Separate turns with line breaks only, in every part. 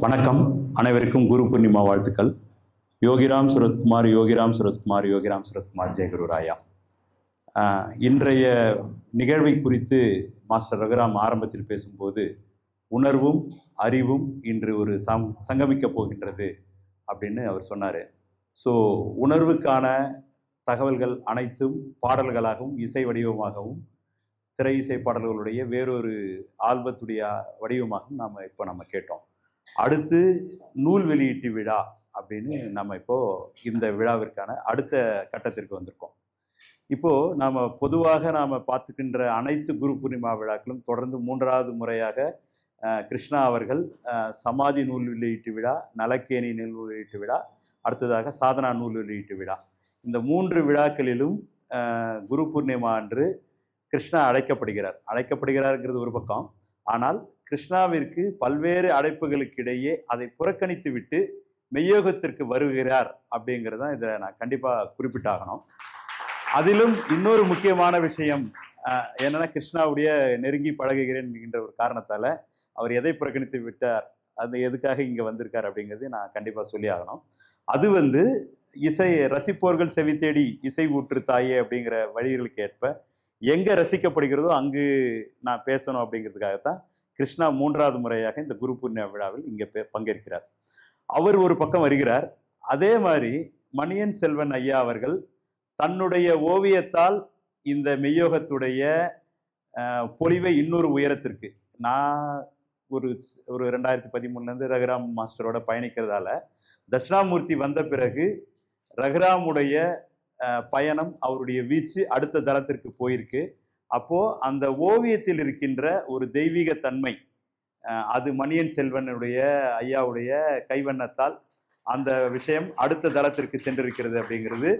வணக்கம். அனைவருக்கும் குரு பூர்ணிமா வாழ்த்துக்கள். யோகிராம் சுரத்குமார் யோகிராம் சுரத்குமார் யோகிராம் சுரத்குமார் ஜெயகுரு ராயா. இன்றைய நிகழ்வை குறித்து மாஸ்டர் ரகுராம் ஆரம்பத்தில் பேசும்போது உணர்வும் அறிவும் இன்று ஒரு சம் சங்கமிக்கப் போகின்றது அப்படின்னு அவர் சொன்னார். ஸோ உணர்வுக்கான தகவல்கள் அனைத்தும் பாடல்களாகவும் இசை வடிவமாகவும் திரை இசை பாடல்களுடைய வேறொரு ஆல்பத்துடைய வடிவமாகவும் நாம் இப்போ நம்ம கேட்டோம். அடுத்து நூல் வெளியீட்டு விழா அப்படின்னு நம்ம இப்போது இந்த விழாவிற்கான அடுத்த கட்டத்திற்கு வந்திருக்கோம். இப்போது நாம் பொதுவாக நாம் பார்த்துக்கின்ற அனைத்து குரு பூர்ணிமா விழாக்களும் தொடர்ந்து மூன்றாவது முறையாக கிருஷ்ணா அவர்கள் சமாதி நூல் வெளியீட்டு விழா நலக்கேணி நூல் வெளியீட்டு விழா அடுத்ததாக சாதனா நூல் வெளியீட்டு விழா. இந்த மூன்று விழாக்களிலும் குரு பூர்ணிமா அன்று கிருஷ்ணா அழைக்கப்படுகிறார். அழைக்கப்படுகிறார்ங்கிறது ஒரு பக்கம். ஆனால் கிருஷ்ணாவிற்கு பல்வேறு அழைப்புகளுக்கு இடையே அதை புறக்கணித்து விட்டு மெய்யோகத்திற்கு வருகிறார் அப்படிங்கிறத இதை நான் கண்டிப்பாக குறிப்பிட்டாகணும். அதிலும் இன்னொரு முக்கியமான விஷயம் என்னன்னா கிருஷ்ணாவுடைய நெருங்கி பழகுகிறேன் என்கின்ற ஒரு காரணத்தால் அவர் எதை புறக்கணித்து விட்டார் அது எதுக்காக இங்கே வந்திருக்கார் அப்படிங்கிறது நான் கண்டிப்பாக சொல்லி ஆகணும். அது வந்து இசை ரசிப்போர்கள் செவி தேடி இசை ஊற்று தாயே அப்படிங்கிற வழிகளுக்கு ஏற்ப எங்கே ரசிக்கப்படுகிறதோ அங்கு நான் பேசணும் அப்படிங்கிறதுக்காகத்தான் கிருஷ்ணா மூன்றாவது முறையாக இந்த குரு பூர்ணிமா விழாவில் இங்கே பங்கேற்கிறார். அவர் ஒரு பக்கம் வருகிறார். அதே மாதிரி மணியன் செல்வன் ஐயா அவர்கள் தன்னுடைய ஓவியத்தால் இந்த மெய்யோகத்துடைய பொலிவை இன்னொரு உயரத்திற்கு நான் ஒரு ஒரு ரெண்டாயிரத்தி பதிமூணுலேருந்து ரகுராம் மாஸ்டரோட பயணிக்கிறதால தட்சிணாமூர்த்தி வந்த பிறகு ரகுராமுடைய பயணம் அவருடைய வீச்சு அடுத்த தளத்திற்கு போயிருக்கு. அப்போ அந்த ஓவியத்தில் இருக்கின்ற ஒரு தெய்வீக தன்மை அது மணியன் செல்வனுடைய ஐயாவுடைய கைவண்ணத்தால் அந்த விஷயம் அடுத்த தளத்திற்கு சென்றிருக்கிறது அப்படிங்கிறது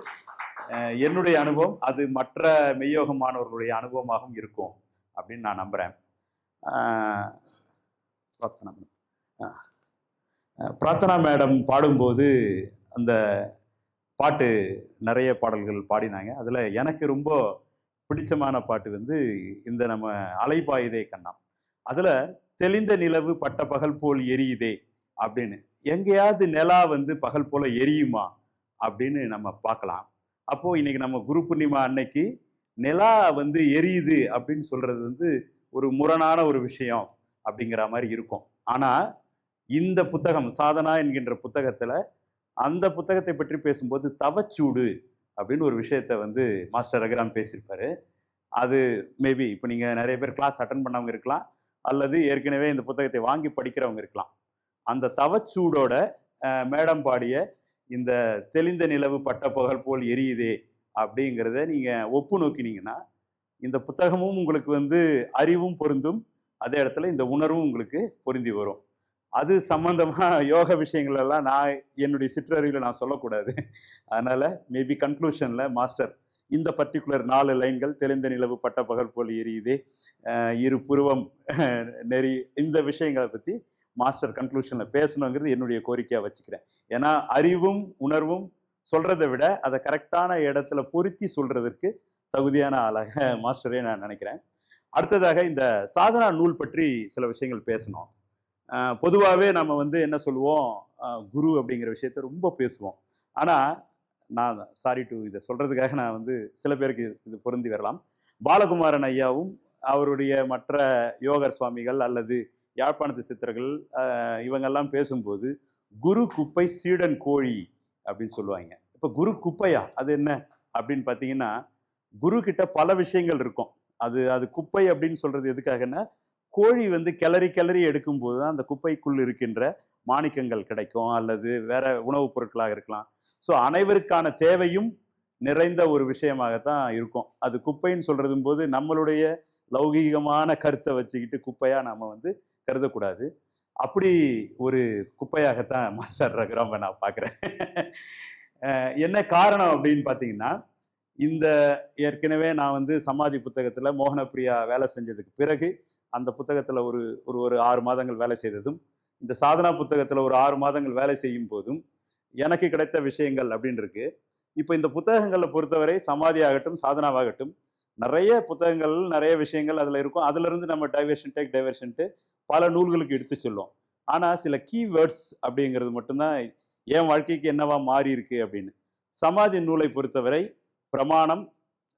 என்னுடைய அனுபவம். அது மற்ற மெய்யோக மாணவர்களுடைய அனுபவமாகவும் இருக்கும் அப்படின்னு நான் நம்புகிறேன் பிரார்த்தனா பிரார்த்தனா மேடம் பாடும்போது அந்த பாட்டு நிறைய பாடல்கள் பாடினாங்க. அதில் எனக்கு ரொம்ப பிடிச்சமான பாட்டு வந்து இந்த நம்ம அலைபாயுதே கண்ணா. அதில் தெளிந்த நிலவு பட்ட பகல் போல் எரியுதே அப்படின்னு. எங்கேயாவது நிலா வந்து பகல் போல எரியுமா அப்படின்னு நம்ம பார்க்கலாம். அப்போது இன்னைக்கு நம்ம குரு பூர்ணிமா அன்னைக்கு நிலா வந்து எரியுது அப்படின்னு சொல்கிறது வந்து ஒரு முரணான ஒரு விஷயம் அப்படிங்கிற மாதிரி இருக்கும். ஆனால் இந்த புத்தகம் சாதனா என்கின்ற புத்தகத்தில் அந்த புத்தகத்தை பற்றி பேசும்போது தவச்சூடு அப்படின்னு ஒரு விஷயத்த வந்து மாஸ்டர் ரகுராம் பேசியிருப்பாரு. அது மேபி இப்போ நீங்கள் நிறைய பேர் கிளாஸ் அட்டன் பண்ணவங்க இருக்கலாம் அல்லது ஏற்கனவே இந்த புத்தகத்தை வாங்கி படிக்கிறவங்க இருக்கலாம். அந்த தவச்சூடோட மேடம் பாடிய இந்த தெளிந்த நிலவு பட்ட புகழ் போல் எரியுதே அப்படிங்கிறத நீங்கள் ஒப்பு நோக்கினீங்கன்னா இந்த புத்தகமும் உங்களுக்கு வந்து அறிவும் பொருந்தும் அதே இடத்துல இந்த உணர்வும் உங்களுக்கு பொருந்தி வரும். அது சம்பந்தமா யோக விஷயங்கள் எல்லாம் நான் என்னுடைய சிற்றறிவில் நான் சொல்லக்கூடாது. அதனால மேபி கன்க்ளூஷன்ல மாஸ்டர் இந்த பர்டிகுலர் நாலு லைன்கள் தெளிந்த நிலவு பட்ட பகல் போல் எரியுது இரு புருவம் நெறி இந்த விஷயங்களை பத்தி மாஸ்டர் கன்க்ளூஷன்ல பேசணுங்கிறது என்னுடைய கோரிக்கையா வச்சுக்கிறேன். ஏன்னா அறிவும் உணர்வும் சொல்றதை விட அதை கரெக்டான இடத்துல பொருத்தி சொல்றதற்கு தகுதியான ஆளாக மாஸ்டரே நான் நினைக்கிறேன். அடுத்ததாக இந்த சாதனா நூல் பற்றி சில விஷயங்கள் பேசணும். பொதுவாகவே நம்ம வந்து என்ன சொல்லுவோம்? குரு அப்படிங்கிற விஷயத்த ரொம்ப பேசுவோம். ஆனால் நான் சாரி டு இதை சொல்கிறதுக்காக நான் வந்து சில பேருக்கு இது- பொருந்தி வரலாம். பாலகுமாரன் ஐயாவும் அவருடைய மற்ற யோகர் சுவாமிகள் அல்லது யாழ்ப்பாணத்து சித்தர்கள் இவங்கெல்லாம் பேசும்போது குரு குப்பை சீடன் கோழி அப்படின்னு சொல்லுவாங்க. இப்போ குரு குப்பையா? அது என்ன? அப்படின்னு பார்த்தீங்கன்னா குரு கிட்ட பல விஷயங்கள் இருக்கும். அது அது குப்பை அப்படின்னு சொல்றது எதுக்காகன்னா கோழி வந்து கிளறி கிளறி எடுக்கும்போது தான் அந்த குப்பைக்குள் இருக்கின்ற மாணிக்கங்கள் கிடைக்கும் அல்லது வேற உணவுப் பொருட்களாக இருக்கலாம். ஸோ அனைவருக்கான தேவையும் நிறைந்த ஒரு விஷயமாகத்தான் இருக்கும். அது குப்பைன்னு சொல்றதும் போது நம்மளுடைய லௌகீகமான கருத்தை வச்சுக்கிட்டு குப்பையாக நாம் வந்து கருதக்கூடாது. அப்படி ஒரு குப்பையாகத்தான் மாஸ்டர் ரகுராம நான் பார்க்குறேன். என்ன காரணம் அப்படின்னு பார்த்தீங்கன்னா இந்த ஏற்கனவே நான் வந்து சமாதி புத்தகத்தில் மோகனப்பிரியா வேலை செஞ்சதுக்கு பிறகு அந்த புத்தகத்தில் ஒரு ஒரு ஒரு ஆறு மாதங்கள் வேலை செய்ததும் இந்த சாதனா புத்தகத்தில் ஒரு ஆறு மாதங்கள் வேலை செய்யும் போதும் எனக்கு கிடைத்த விஷயங்கள் அப்படின்னு இருக்கு இப்போ இந்த புத்தகங்களை பொறுத்தவரை சமாதி ஆகட்டும் சாதனாவாகட்டும் நிறைய புத்தகங்கள் நிறைய விஷயங்கள் அதில் இருக்கும். அதுலேருந்து நம்ம டைவர்ஷன் டேக் டைவர்ஷன்ட்டு பல நூல்களுக்கு எடுத்து சொல்லும். ஆனால் சில கீவேர்ட்ஸ் அப்படிங்கிறது மட்டும்தான் என் வாழ்க்கைக்கு என்னவா மாறி இருக்கு அப்படின்னு. சமாதி நூலை பொறுத்தவரை பிரமாணம்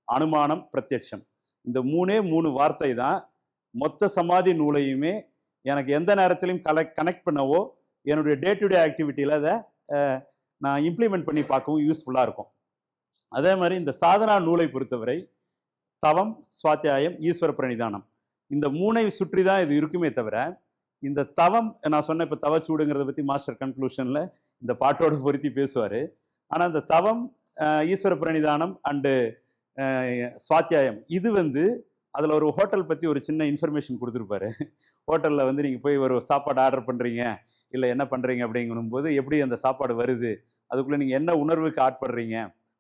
அனுமானம் பிரத்யட்சம். இந்த மூணே மூணு வார்த்தை தான் மொத்த சமாதி நூலையுமே எனக்கு எந்த நேரத்திலையும் கலெக்ட் கனெக்ட் பண்ணவோ என்னுடைய டே டு டே ஆக்டிவிட்டியில் அதை நான் இம்ப்ளிமெண்ட் பண்ணி பார்க்கவும் யூஸ்ஃபுல்லாக இருக்கும். அதே மாதிரி இந்த சாதனா நூலை பொறுத்தவரை தவம் சுவாத்தியாயம் ஈஸ்வர பிரணிதானம் இந்த மூனை சுற்றி தான் இது இருக்குமே தவிர இந்த தவம் நான் சொன்ன இப்போ தவச்சூடுங்கிறத பற்றி மாஸ்டர் கன்க்ளூஷனில் இந்த பாட்டோடு பொருத்தி பேசுவார். ஆனால் இந்த தவம் ஈஸ்வர பிரணிதானம் அண்டு சுவாத்தியாயம் இது வந்து அதில் ஒரு ஹோட்டல் பற்றி ஒரு சின்ன இன்ஃபர்மேஷன் கொடுத்துருப்பாரு. ஹோட்டலில் வந்து நீங்கள் போய் ஒரு சாப்பாடு ஆர்டர் பண்ணுறீங்க இல்லை என்ன பண்ணுறீங்க அப்படிங்கும் போது எப்படி அந்த சாப்பாடு வருது அதுக்குள்ளே நீங்கள் என்ன உணர்வுக்கு ஆட்படுறீங்க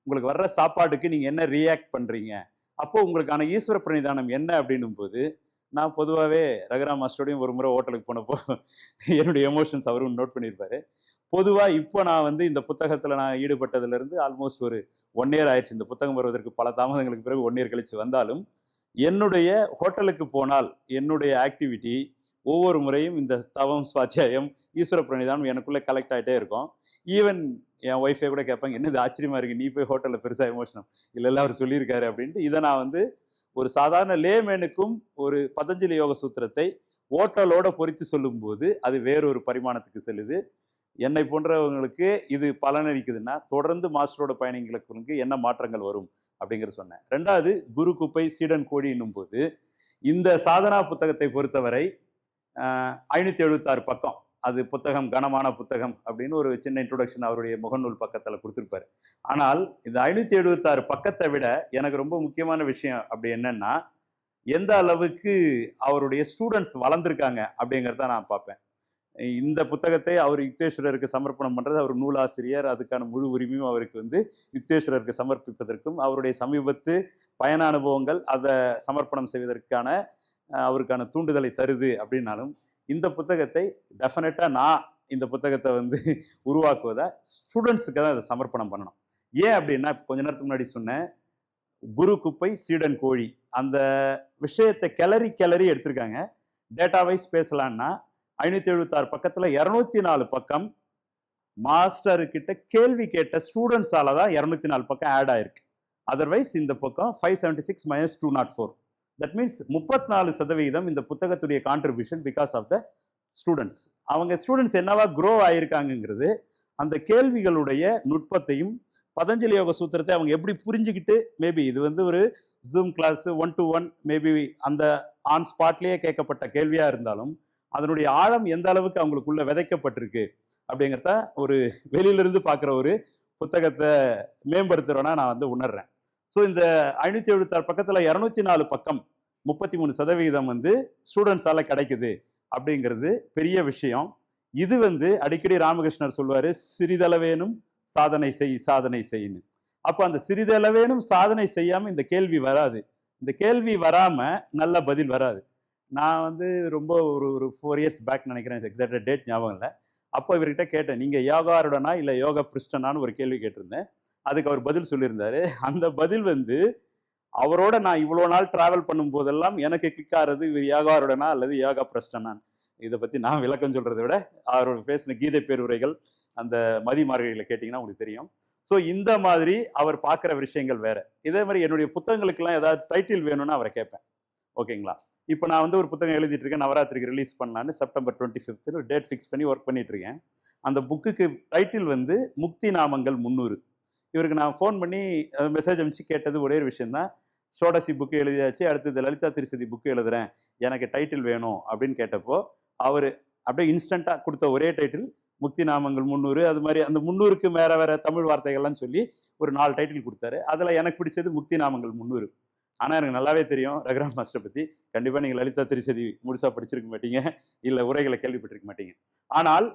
உங்களுக்கு வர்ற சாப்பாட்டுக்கு நீங்கள் என்ன ரியாக்ட் பண்ணுறீங்க அப்போ உங்களுக்கான ஈஸ்வர பிரணிதானம் என்ன அப்படின்னும் போது நான் பொதுவாகவே ரகுராம் மாஸ்டரோடையும் ஒரு முறை ஹோட்டலுக்கு போனப்போ என்னுடைய எமோஷன்ஸ் அவரும் நோட் பண்ணியிருப்பாரு. பொதுவாக இப்போ நான் வந்து இந்த புத்தகத்தில் நான் ஈடுபட்டதுலேருந்து ஆல்மோஸ்ட் ஒரு ஒன் இயர் ஆயிடுச்சு. இந்த புத்தகம் வருவதற்கு பல தாமதங்களுக்கு பிறகு ஒன் இயர் கழிச்சு வந்தாலும் என்னுடைய ஹோட்டலுக்கு போனால் என்னுடைய ஆக்டிவிட்டி ஒவ்வொரு முறையும் இந்த தவம் சுவாத்தியாயம் ஈஸ்வர பிரணிதானம் எனக்குள்ளே கலெக்ட் ஆகிட்டே இருக்கும். ஈவன் என் ஒய்ஃபே கூட கேட்பாங்க என்ன இது ஆச்சரியமா இருக்குது நீ போய் ஹோட்டலில் பெருசாக எமோஷனம் இல்லை இல்லை அவர் சொல்லியிருக்காரு அப்படின்ட்டு. இதை நான் வந்து ஒரு சாதாரண லேமேனுக்கும் ஒரு பதஞ்சலி யோக சூத்திரத்தை ஓட்டலோட பொறித்து சொல்லும்போது அது வேறொரு பரிமாணத்துக்கு செல்லுது. என்னை போன்றவங்களுக்கு இது பலனளிக்குதுன்னா தொடர்ந்து மாஸ்டரோட பயணிகளுக்கு என்ன மாற்றங்கள் வரும்? அப்படிங்கிற சொன்னேன். ரெண்டாவது குரு குப்பை சீடன் கோடி என்னும் போது இந்த சாதனா புத்தகத்தை பொறுத்தவரை ஐநூற்றி எழுபத்தாறு பக்கம் அது புத்தகம் கனமான புத்தகம் அப்படின்னு ஒரு சின்ன இன்ட்ரோடக்ஷன் அவருடைய முகநூல் பக்கத்தில் கொடுத்துருப்பாரு. ஆனால் இந்த ஐநூற்றி எழுபத்தாறு பக்கத்தை விட எனக்கு ரொம்ப முக்கியமான விஷயம் அப்படி என்னன்னா எந்த அளவுக்கு அவருடைய ஸ்டூடெண்ட்ஸ் வளர்ந்துருக்காங்க அப்படிங்கிறத நான் பார்ப்பேன். இந்த புத்தகத்தை அவர் யுக்தேஸ்வரருக்கு சமர்ப்பணம் பண்ணுறது அவர் நூலாசிரியர் அதுக்கான முழு உரிமையும் அவருக்கு வந்து யுக்தேஸ்வரருக்கு சமர்ப்பிப்பதற்கும் அவருடைய சமீபத்து பயண அனுபவங்கள் அதை சமர்ப்பணம் செய்வதற்கான அவருக்கான தூண்டுதலை தருது அப்படின்னாலும் இந்த புத்தகத்தை டெஃபினட்டாக நான் இந்த புத்தகத்தை வந்து உருவாக்குவதை ஸ்டூடெண்ட்ஸுக்கு தான் அதை சமர்ப்பணம் பண்ணணும். ஏன் அப்படின்னா கொஞ்ச நேரத்துக்கு முன்னாடி சொன்னேன் குரு குப்பை சீடன் கோழி. அந்த விஷயத்தை கிளறி கிளறி எடுத்திருக்காங்க. டேட்டா வைஸ் பேசலான்னா ஐநூற்றி எழுபத்தாறு பக்கத்தில் இரநூத்தி நாலு பக்கம் மாஸ்டர் கிட்ட கேள்வி கேட்ட ஸ்டூடெண்ட்ஸால தான் இரநூத்தி நாலு பக்கம் ஆட் ஆயிருக்கு. அதர்வைஸ் இந்த பக்கம் five seventy six minus two nought four that means முப்பத்தி நாலு சதவீதம் இந்த புத்தகத்துடைய contribution because of the students அவங்க ஸ்டூடெண்ட்ஸ் என்னவா க்ரோ ஆயிருக்காங்கங்கிறது அந்த கேள்விகளுடைய நுட்பத்தையும் பதஞ்சலி யோக சூத்திரத்தை அவங்க எப்படி புரிஞ்சுக்கிட்டு மேபி இது வந்து ஒரு Zoom class one to one maybe அந்த ஆன் ஸ்பாட்லேயே கேட்கப்பட்ட கேள்வியாக இருந்தாலும் அதனுடைய ஆழம் எந்த அளவுக்கு அவங்களுக்குள்ள விதைக்கப்பட்டிருக்கு அப்படிங்கிறத ஒரு வெளியிலிருந்து பார்க்குற ஒரு புத்தகத்தை மேம்படுத்துகிறோன்னா நான் வந்து உணர்றேன். ஸோ இந்த ஐநூற்றி எழுபத்தாறு பக்கத்தில் இரநூத்தி நாலு பக்கம் முப்பத்தி மூணு சதவீதம் வந்து ஸ்டூடெண்ட்ஸால் கிடைக்குது அப்படிங்கிறது பெரிய விஷயம். இது வந்து அடிக்கடி ராமகிருஷ்ணர் சொல்லுவார் சிறிதளவேனும் சாதனை செய் சாதனை செய்யுன்னு அப்போ அந்த சிறிதளவேனும் சாதனை செய்யாமல் இந்த கேள்வி வராது. இந்த கேள்வி வராமல் நல்ல பதில் வராது. நான் வந்து ரொம்ப ஒரு ஒரு ஃபோர் இயர்ஸ் பேக் நினைக்கிறேன் எக்ஸாக்டாக டேட் ஞாபகம் இல்லை. அப்போ இவர்கிட்ட கேட்டேன் நீங்கள் யோகாருடனா இல்லை யோகா பிரிஸ்டனான்னு ஒரு கேள்வி கேட்டிருந்தேன். அதுக்கு அவர் பதில் சொல்லியிருந்தாரு. அந்த பதில் வந்து அவரோட நான் இவ்வளோ நாள் ட்ராவல் பண்ணும் போதெல்லாம் எனக்கு கிளிக் ஆகிறது இவர் யோகாருடனா அல்லது யோகா பிரஸ்டனான் இதை பற்றி நான் விளக்கம் சொல்கிறத விட அவர் பேசின கீதை பேருரைகள் அந்த மதி கேட்டிங்கன்னா உங்களுக்கு தெரியும். ஸோ இந்த மாதிரி அவர் பார்க்குற விஷயங்கள் வேறு. இதே மாதிரி என்னுடைய புத்தகங்களுக்கெல்லாம் ஏதாவது டைட்டில் வேணும்னு அவரை கேட்பேன். ஓகேங்களா இப்போ நான் வந்து ஒரு புத்தகம் எழுதிட்டு இருக்கேன் நவராத்திரிக்கு ரிலீஸ் பண்ணலான்னு September twenty fifth date fix பண்ணி ஒர்க் பண்ணிட்டு இருக்கேன் அந்த புக்குக்கு டைட்டில் வந்து முக்தி நாமங்கள் முந்நூறு இவருக்கு நான் ஃபோன் பண்ணி மெசேஜ் அனுப்பிச்சு கேட்டது ஒரே ஒரு விஷயம் தான் சோடசி புக்கு எழுதியாச்சு அடுத்தது லலிதா திருசதி புக்கு எழுதுறேன் எனக்கு டைட்டில் வேணும் அப்படின்னு கேட்டப்போ அவர் அப்படியே இன்ஸ்டண்ட்டாக கொடுத்த ஒரே டைட்டில் முக்தி நாமங்கள் முந்நூறு அது மாதிரி அந்த முந்நூறுக்கு வேற வேற தமிழ் வார்த்தைகள்லாம் சொல்லி ஒரு நாலு டைட்டில் கொடுத்தாரு. அதில் எனக்கு பிடிச்சது முக்தி நாமங்கள் முந்நூறு ஆனால் எனக்கு நல்லாவே தெரியும் ரகுராம் மாஸ்டர் பற்றி கண்டிப்பாக நீங்கள் லலிதா திருசதி முழுசாக படிச்சிருக்க மாட்டீங்க. இல்லை உரைகளை கேள்விப்பட்டிருக்க மாட்டீங்க. ஆனால்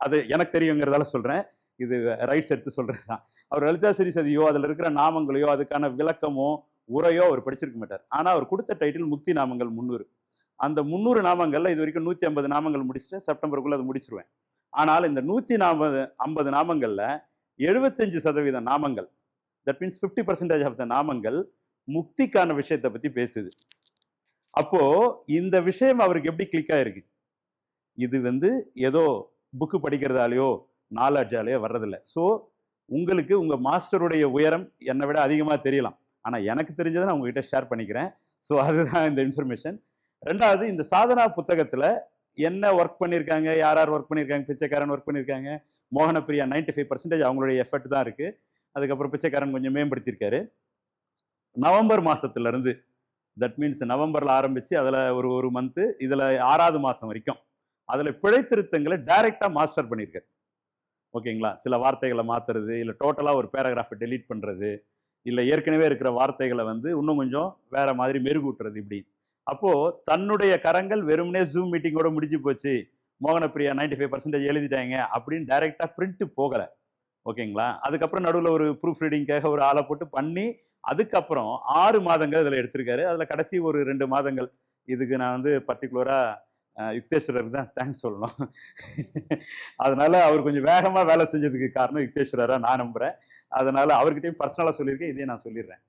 அது எனக்கு தெரியுங்கிறதால சொல்கிறேன் இது ரைட்ஸ் எடுத்து சொல்கிறது தான். அவர் லலிதா திருசதியோ அதில் இருக்கிற நாமங்களையோ அதுக்கான விளக்கமோ உரையோ அவர் படிச்சிருக்க மாட்டார். ஆனால் அவர் கொடுத்த டைட்டில் முக்தி நாமங்கள் முந்நூறு. அந்த முந்நூறு நாமங்களில் இது வரைக்கும் நூற்றி ஐம்பது நாமங்கள் முடிச்சுட்டு செப்டம்பருக்குள்ள அதை முடிச்சிருவேன். ஆனால் இந்த நூற்றி நாற்பது ஐம்பது நாமங்களில் எழுபத்தஞ்சு சதவீத நாமங்கள் that means fifty percentage of the நாமங்கள் முக்திக்கான விஷயத்தை பற்றி பேசுது. அப்போ இந்த விஷயம் அவருக்கு எப்படி கிளிக் ஆயிருக்கு? இது வந்து ஏதோ புக்கு படிக்கிறதாலேயோ நாலேஜாலேயோ வர்றதில்ல. ஸோ உங்களுக்கு உங்கள் மாஸ்டருடைய உயரம் என்னை விட அதிகமாக தெரியலாம். ஆனால் எனக்கு தெரிஞ்சதை நான் உங்ககிட்ட ஷேர் பண்ணிக்கிறேன். ஸோ அதுதான் இந்த இன்ஃபர்மேஷன் ரெண்டாவது இந்த சாதனா புத்தகத்தில் என்ன ஒர்க் பண்ணியிருக்காங்க யார் யார் ஒர்க் பண்ணியிருக்காங்க பிச்சைக்காரன் ஒர்க் பண்ணியிருக்காங்க மோகனப்பிரியா 95% ஃபைவ் பர்சன்டேஜ் அவங்களுடைய எஃபர்ட் தான் இருக்குது அதுக்கப்புறம் பிச்சைக்காரன் கொஞ்சம் மேம்படுத்தியிருக்காரு. நவம்பர் மாதத்துலேருந்து தட் மீன்ஸ் நவம்பரில் ஆரம்பித்து அதில் ஒரு ஒரு மந்த்து இதில் ஆறாவது மாதம் வரைக்கும். அதில் பிழைத்திருத்தங்களை டைரெக்டாக மாஸ்டர் பண்ணியிருக்காரு. ஓகேங்களா? சில வார்த்தைகளை மாற்றுறது இல்லை டோட்டலாக ஒரு பேராகிராஃபை டெலீட் பண்ணுறது இல்லை ஏற்கனவே இருக்கிற வார்த்தைகளை வந்து இன்னும் கொஞ்சம் வேற மாதிரி மெருகூட்டுறது இப்படி. அப்போது தன்னுடைய கரங்கள் வெறுமனே ஜூம் மீட்டிங்கோட முடிஞ்சு போச்சு. மோகனப்பிரியா 95% ஃபைவ் பர்சன்டேஜ் எழுதிட்டாங்க அப்படின்னு டைரெக்டாக பிரிண்ட்டு போகலை. ஓகேங்களா? அதுக்கப்புறம் நடுவில் ஒரு ப்ரூஃப் ரீடிங்காக ஒரு ஆளை போட்டு பண்ணி அதுக்கப்புறம் ஆறு மாதங்கள் இதில் எடுத்திருக்காரு. அதில் கடைசி ஒரு ரெண்டு மாதங்கள் இதுக்கு நான் வந்து பர்டிகுலராக யுக்தேஸ்வரருக்கு தான் தேங்க்ஸ் சொல்லணும். அதனால அவர் கொஞ்சம் வேகமாக வேலை செஞ்சதுக்கு காரணம் யுக்தேஸ்வரராக நான் நம்புகிறேன் அதனால் அவர்கிட்டயும் பர்சனலாக சொல்லியிருக்கேன் இதையும் நான் சொல்லிடுறேன்.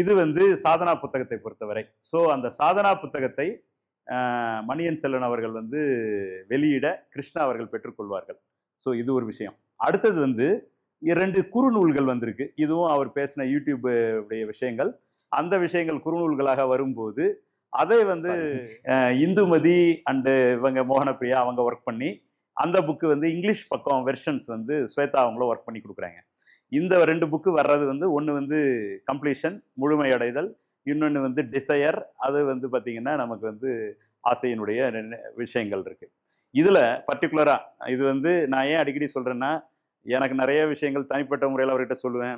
இது வந்து சாதனா புத்தகத்தை பொறுத்தவரை. ஸோ அந்த சாதனா புத்தகத்தை மணியன் செல்வன் அவர்கள் வந்து வெளியிட கிருஷ்ணா அவர்கள் பெற்றுக்கொள்வார்கள். ஸோ இது ஒரு விஷயம். அடுத்தது வந்து இரண்டு குறுநூல்கள் வந்திருக்கு. இதுவும் அவர் பேசின யூடியூப் உடைய விஷயங்கள். அந்த விஷயங்கள் குறுநூல்களாக வரும்போது அதை வந்து இந்துமதி அண்டு இவங்க மோகனப்பிரியா அவங்க ஒர்க் பண்ணி அந்த புக்கு வந்து இங்கிலீஷ் பக்கம் வெர்ஷன்ஸ் வந்து ஸ்வேதா அவங்களும் ஒர்க் பண்ணி கொடுக்குறாங்க. இந்த ரெண்டு புக்கு வர்றது வந்து ஒன்று வந்து கம்ப்ளீஷன் முழுமையடைதல் இன்னொன்று வந்து டிசையர் அது வந்து பார்த்திங்கன்னா நமக்கு வந்து ஆசையினுடைய விஷயங்கள் இருக்குது இதில் பர்டிகுலராக இது வந்து நான் ஏன் அடிக்கடி சொல்கிறேன்னா எனக்கு நிறைய விஷயங்கள் தனிப்பட்ட முறையில் அவர்கிட்ட சொல்லுவேன்.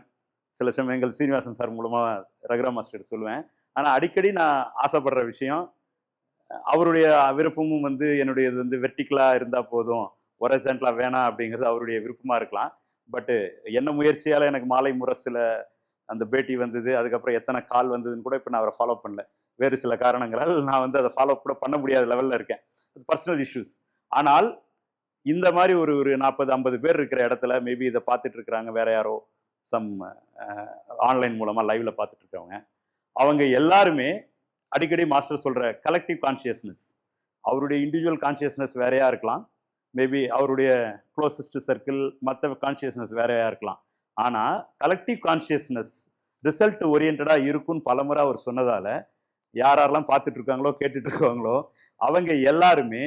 சில சமயங்கள் சீனிவாசன் சார் மூலமாக ரகுராம் மாஸ்டர் சொல்லுவேன். ஆனால் அடிக்கடி நான் ஆசைப்படுற விஷயம் அவருடைய விருப்பமும் வந்து என்னுடையது வந்து வெர்டிக்கலாக இருந்தால் போதும் ஒரசென்ட்லாம் வேணாம் அப்படிங்கிறது அவருடைய விருப்பமாக இருக்கலாம். பட்டு என்ன முயற்சியால் எனக்கு மாலை முரசில் அந்த பேட்டி வந்தது அதுக்கப்புறம் எத்தனை கால் வந்ததுன்னு கூட இப்போ நான் அவரை ஃபாலோ பண்ணல. வேறு சில காரணங்களால் நான் வந்து அதை ஃபாலோ கூட பண்ண முடியாத லெவலில் இருக்கேன். அது பர்சனல் இஷ்யூஸ் ஆனால் இந்த மாதிரி ஒரு ஒரு நாற்பது ஐம்பது பேர் இருக்கிற இடத்துல மேபி இதை பார்த்துட்டு இருக்கிறாங்க. வேற யாரோ சம் ஆன்லைன் மூலமாக லைவ்ல பார்த்துட்டு இருக்கிறவங்க. அவங்க எல்லாருமே அடிக்கடி மாஸ்டர் சொல்ற கலெக்டிவ் கான்சியஸ்னஸ் அவருடைய இண்டிவிஜுவல் கான்சியஸ்னஸ் வேறையா இருக்கலாம். மேபி அவருடைய க்ளோசஸ்ட் சர்க்கிள் மற்ற கான்சியஸ்னஸ் வேறையா இருக்கலாம். ஆனால் கலெக்டிவ் கான்சியஸ்னஸ் ரிசல்ட் ஓரியன்டாக இருக்கும்னு பலமுறை அவர் சொன்னதால யாரெல்லாம் பார்த்துட்டு இருக்காங்களோ கேட்டுட்டு இருக்காங்களோ அவங்க எல்லாருமே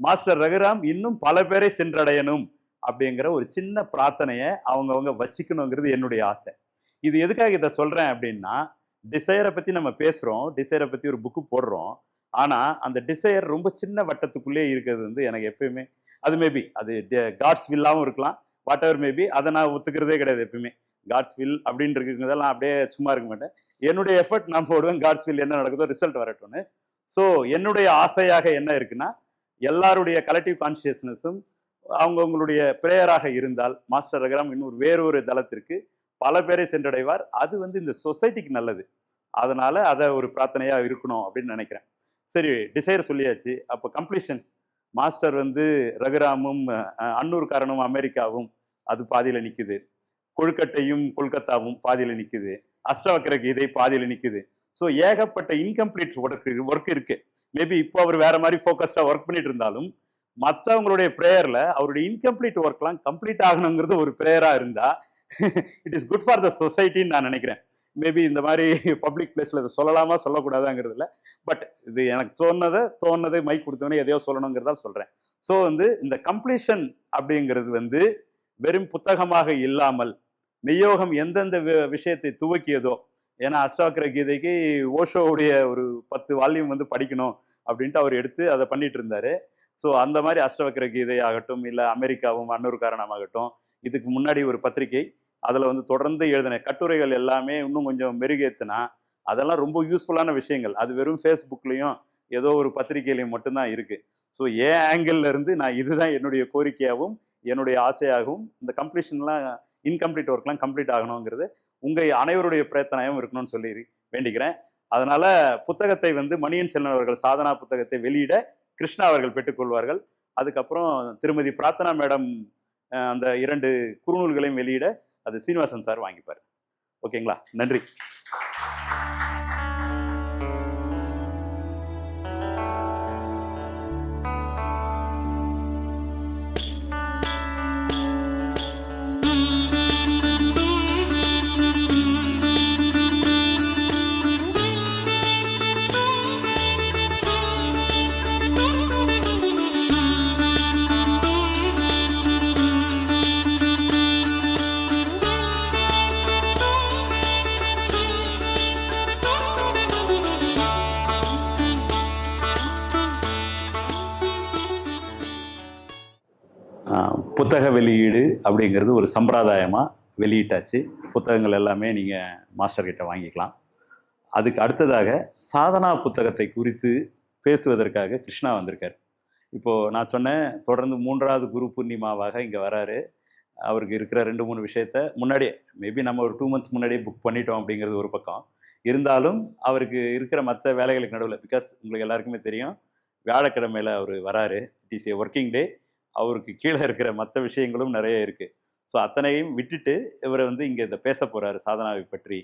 மாஸ்டர் ரகுராம் இன்னும் பல பேரை சென்றடையணும் அப்படிங்கிற ஒரு சின்ன பிரார்த்தனையை அவங்கவுங்க வச்சுக்கணுங்கிறது என்னுடைய ஆசை. இது எதுக்காக இதை சொல்கிறேன் அப்படின்னா டிசைரை பற்றி நம்ம பேசுகிறோம் டிசைரை பற்றி ஒரு புக்கு போடுறோம். ஆனால் அந்த டிசையர் ரொம்ப சின்ன வட்டத்துக்குள்ளே இருக்கிறது வந்து எனக்கு எப்பயுமே அது மேபி அது காட்ஸ் வில்லாவும் இருக்கலாம். வாட் எவர் மேபி அதை நான் ஒத்துக்கிறதே கிடையாது எப்பயுமே. காட்ஸ் வில் அப்படின்னு இருக்கிறதெல்லாம் அப்படியே சும்மா இருக்க மாட்டேன். என்னுடைய எஃபர்ட் நான் போடுவேன் காட்ஸ் வில் என்ன நடக்குதோ ரிசல்ட் வரட்டும்னு. ஸோ என்னுடைய ஆசையாக என்ன இருக்குன்னா எல்லாருடைய கலெக்டிவ் கான்சியஸ்னஸும் அவங்கவுங்களுடைய பிரேயராக இருந்தால் மாஸ்டர் ரகராம் இன்னொரு வேறொரு தளத்திற்கு பல பேரை சென்றடைவார். அது வந்து இந்த சொசைட்டிக்கு நல்லது. அதனால அதை ஒரு பிரார்த்தனையா இருக்கணும் அப்படின்னு நினைக்கிறேன். சரி டிசைர் சொல்லியாச்சு. அப்போ கம்ப்ளீஷன் மாஸ்டர் வந்து ரகுராமும் அன்னூர்காரனும் அமெரிக்காவும் அது பாதியில் நிற்குது கொழுக்கட்டையும் கொல்கத்தாவும் பாதியில் நிற்குது அஷ்டவக்கர கீதை பாதியில் நிற்குது ஸோ ஏகப்பட்ட இன்கம்ப்ளீட் ஒர்க் ஒர்க் இருக்குது மேபி இப்போ அவர் வேற மாதிரி ஃபோக்கஸ்டாக ஒர்க் பண்ணிட்டு இருந்தாலும் மற்றவங்களுடைய ப்ரேயரில் அவருடைய இன்கம்ப்ளீட் ஒர்க்லாம் கம்ப்ளீட் ஆகணுங்கிறது ஒரு ப்ரேயராக இருந்தால் it is good for the சொசைட்டின்னு நான் நினைக்கிறேன். மேபி இந்த மாதிரி பப்ளிக் பிளேஸில் இதை சொல்லலாமா சொல்லக்கூடாதாங்கிறது இல்லை பட் இது எனக்கு தோணுதை தோணுதை மைக் கொடுத்தவனே எதையோ சொல்லணுங்கிறதா சொல்கிறேன் ஸோ வந்து இந்த கம்ப்ளீஷன் அப்படிங்கிறது வந்து வெறும் புத்தகமாக இல்லாமல் மெய்யோகம் எந்தெந்த வி- விஷயத்தை துவக்கியதோ ஏன்னா அஷ்டாவக்கர கீதைக்கு ஓஷோவுடைய ஒரு பத்து வால்யூம் வந்து படிக்கணும் அப்படின்ட்டு அவர் எடுத்து அதை பண்ணிட்டு இருந்தாரு. ஸோ அந்த மாதிரி அஷ்டவக்கர கீதை ஆகட்டும் இல்லை அமெரிக்காவும் அன்னொரு காரணமாகட்டும் இதுக்கு முன்னாடி ஒரு பத்திரிகை அதில் வந்து தொடர்ந்து எழுதின கட்டுரைகள் எல்லாமே இன்னும் கொஞ்சம் மெருகேத்துனா அதெல்லாம் ரொம்ப யூஸ்ஃபுல்லான விஷயங்கள். அது வெறும் ஃபேஸ்புக்லேயும் ஏதோ ஒரு பத்திரிகையிலையும் மட்டும்தான் இருக்குது ஸோ ஏன் ஆங்கிள் இருந்து நான் இதுதான் என்னுடைய கோரிக்கையாகவும் என்னுடைய ஆசையாகவும் இந்த கம்ப்ளீஷன்லாம் இன்கம்ப்ளீட் ஒர்க்லாம் கம்ப்ளீட் ஆகணுங்கிறது உங்கள் அனைவருடைய பிரயத்தனையும் இருக்கணும்னு சொல்லி வேண்டிக்கிறேன். அதனால புத்தகத்தை வந்து மணியன் செல்வன் அவர்கள் சாதனா புத்தகத்தை வெளியிட கிருஷ்ணா அவர்கள் பெற்றுக்கொள்வார்கள் அதுக்கப்புறம் திருமதி பிரார்த்தனா மேடம் அந்த இரண்டு குறுநூல்களையும் வெளியிட அது சீனிவாசன் சார் வாங்கிப்பார். ஓகேங்களா? நன்றி. வெளியீடு அப்படிங்கிறது ஒரு சம்பிரதாயமாக வெளியிட்டாச்சு. புத்தகங்கள் எல்லாமே நீங்கள் மாஸ்டர்கிட்ட வாங்கிக்கலாம். அதுக்கு அடுத்ததாக சாதனா புத்தகத்தை குறித்து பேசுவதற்காக கிருஷ்ணா வந்திருக்கார். இப்போது நான் சொன்னேன் தொடர்ந்து மூன்றாவது குரு பூர்ணிமாவாக இங்கே வராரு. அவருக்கு இருக்கிற ரெண்டு மூணு விஷயத்த முன்னாடியே மேபி நம்ம ஒரு டூ மந்த்ஸ் முன்னாடியே புக் பண்ணிட்டோம் அப்படிங்கிறது ஒரு பக்கம். இருந்தாலும் அவருக்கு இருக்கிற மற்ற வேலைகளுக்கு நடுவில் பிகாஸ் உங்களுக்கு எல்லாருக்குமே தெரியும் வியாழக்கிழமையில் அவர் வராரு. It is a working day அவருக்கு கீழே இருக்கிற மற்ற விஷயங்களும் நிறைய இருக்குது ஸோ அத்தனையும் விட்டுட்டு இவர் வந்து இங்கே இதை பேச போகிறாரு சாதனாவை பற்றி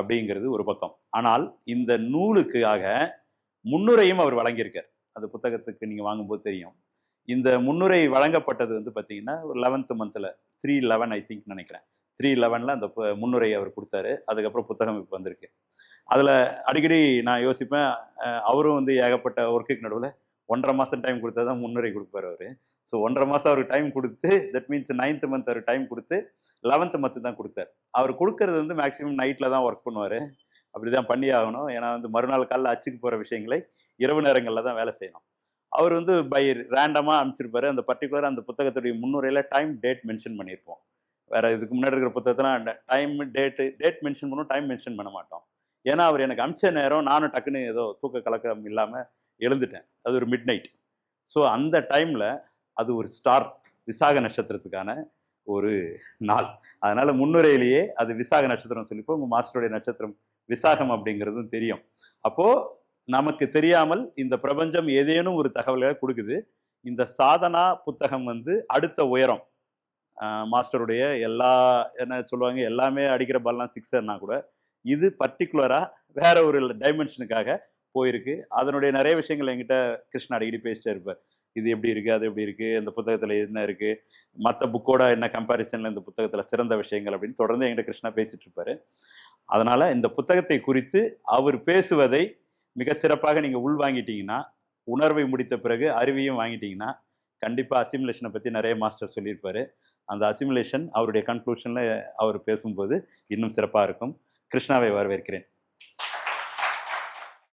அப்படிங்கிறது ஒரு பக்கம். ஆனால் இந்த நூலுக்காக முன்னுரையும் அவர் வழங்கியிருக்கார். அந்த புத்தகத்துக்கு நீங்கள் வாங்கும்போது தெரியும். இந்த முன்னுரை வழங்கப்பட்டது வந்து பார்த்தீங்கன்னா ஒரு லெவன்த்து மந்தில் த்ரீ லெவன் ஐ திங்க் நினைக்கிறேன். த்ரீ லெவனில் அந்த பு- முன்னுரை அவர் கொடுத்தாரு. அதுக்கப்புறம் புத்தகம் இப்போ வந்திருக்கு. அதில் அடிக்கடி நான் யோசிப்பேன் அவரும் வந்து ஏகப்பட்ட ஒர்க்குக்கு நடுவில் ஒன்றரை மாதம் டைம் கொடுத்தா தான் முன்னுரை கொடுப்பாரு அவர். ஸோ ஒன்றரை மாதம் அவருக்கு டைம் கொடுத்து தட் மீன்ஸ் நைன்த் மந்த் அவர் டைம் கொடுத்து லெவன்த்து மந்த் தான் கொடுத்தார். அவர் கொடுக்கறது வந்து மேக்ஸிமம் நைட்டில் தான் ஒர்க் பண்ணுவார். அப்படி தான் பண்ணி ஆகணும். ஏன்னா வந்து மறுநாள் காலைல அச்சுக்கு போகிற விஷயங்களை இரவு நேரங்களில் தான் வேலை செய்யணும். அவர் வந்து பை ரேண்டமாக அனுப்பிச்சிருப்பாரு. அந்த பர்டிகுலர் அந்த புத்தகத்துடைய முன்னுரையில் டைம் டேட் மென்ஷன் பண்ணியிருப்போம். வேற இதுக்கு முன்னாடி இருக்கிற புத்தகத்தெல்லாம் டைம் டேட்டு டேட் மென்ஷன் பண்ணுவோம் டைம் மென்ஷன் பண்ண மாட்டோம். ஏன்னா அவர் எனக்கு அமிச்ச நேரம் நானும் டக்குன்னு ஏதோ தூக்க கலக்கம் இல்லாமல் எழுந்துட்டேன். அது ஒரு மிட் நைட் ஸோ அந்த டைமில் அது ஒரு ஸ்டார் விசாக நட்சத்திரத்துக்கான ஒரு நாள். அதனால முன்னுரையிலேயே அது விசாக நட்சத்திரம் சொல்லிப்போ உங்கள் மாஸ்டருடைய நட்சத்திரம் விசாகம் அப்படிங்கிறதும் தெரியும். அப்போ நமக்கு தெரியாமல் இந்த பிரபஞ்சம் ஏதேனும் ஒரு தகவல்களை கொடுக்குது. இந்த சாதனா புத்தகம் வந்து அடுத்த உயரம். மாஸ்டருடைய எல்லா என்ன சொல்லுவாங்க எல்லாமே அடிக்கிற பால்லாம் சிக்ஸர்னா கூட இது பர்டிகுலராக வேற ஒரு டைமென்ஷனுக்காக போயிருக்கு. அதனுடைய நிறைய விஷயங்கள் என்கிட்ட கிருஷ்ணா அடிக்கடி பேசிட்டே இருப்பார். இது எப்படி இருக்குது அது எப்படி இருக்குது இந்த புத்தகத்தில் என்ன இருக்குது மற்ற புக்கோட என்ன கம்பேரிசனில் இந்த புத்தகத்தில் சிறந்த விஷயங்கள் அப்படின்னு தொடர்ந்து எங்கிட்ட கிருஷ்ணா பேசிகிட்டு இருப்பாரு. அதனால் இந்த புத்தகத்தை குறித்து அவர் பேசுவதை மிக சிறப்பாக நீங்கள் உள்வாங்கிட்டீங்கன்னா உணர்வை முடித்த பிறகு அறிவையும் வாங்கிட்டீங்கன்னா கண்டிப்பாக அசிமுலேஷனை பற்றி நிறைய மாஸ்டர் சொல்லியிருப்பார். அந்த அசிமுலேஷன் அவருடைய கன்க்ளூஷனில் அவர் பேசும்போது இன்னும் சிறப்பாக இருக்கும். கிருஷ்ணாவை வரவேற்கிறேன்.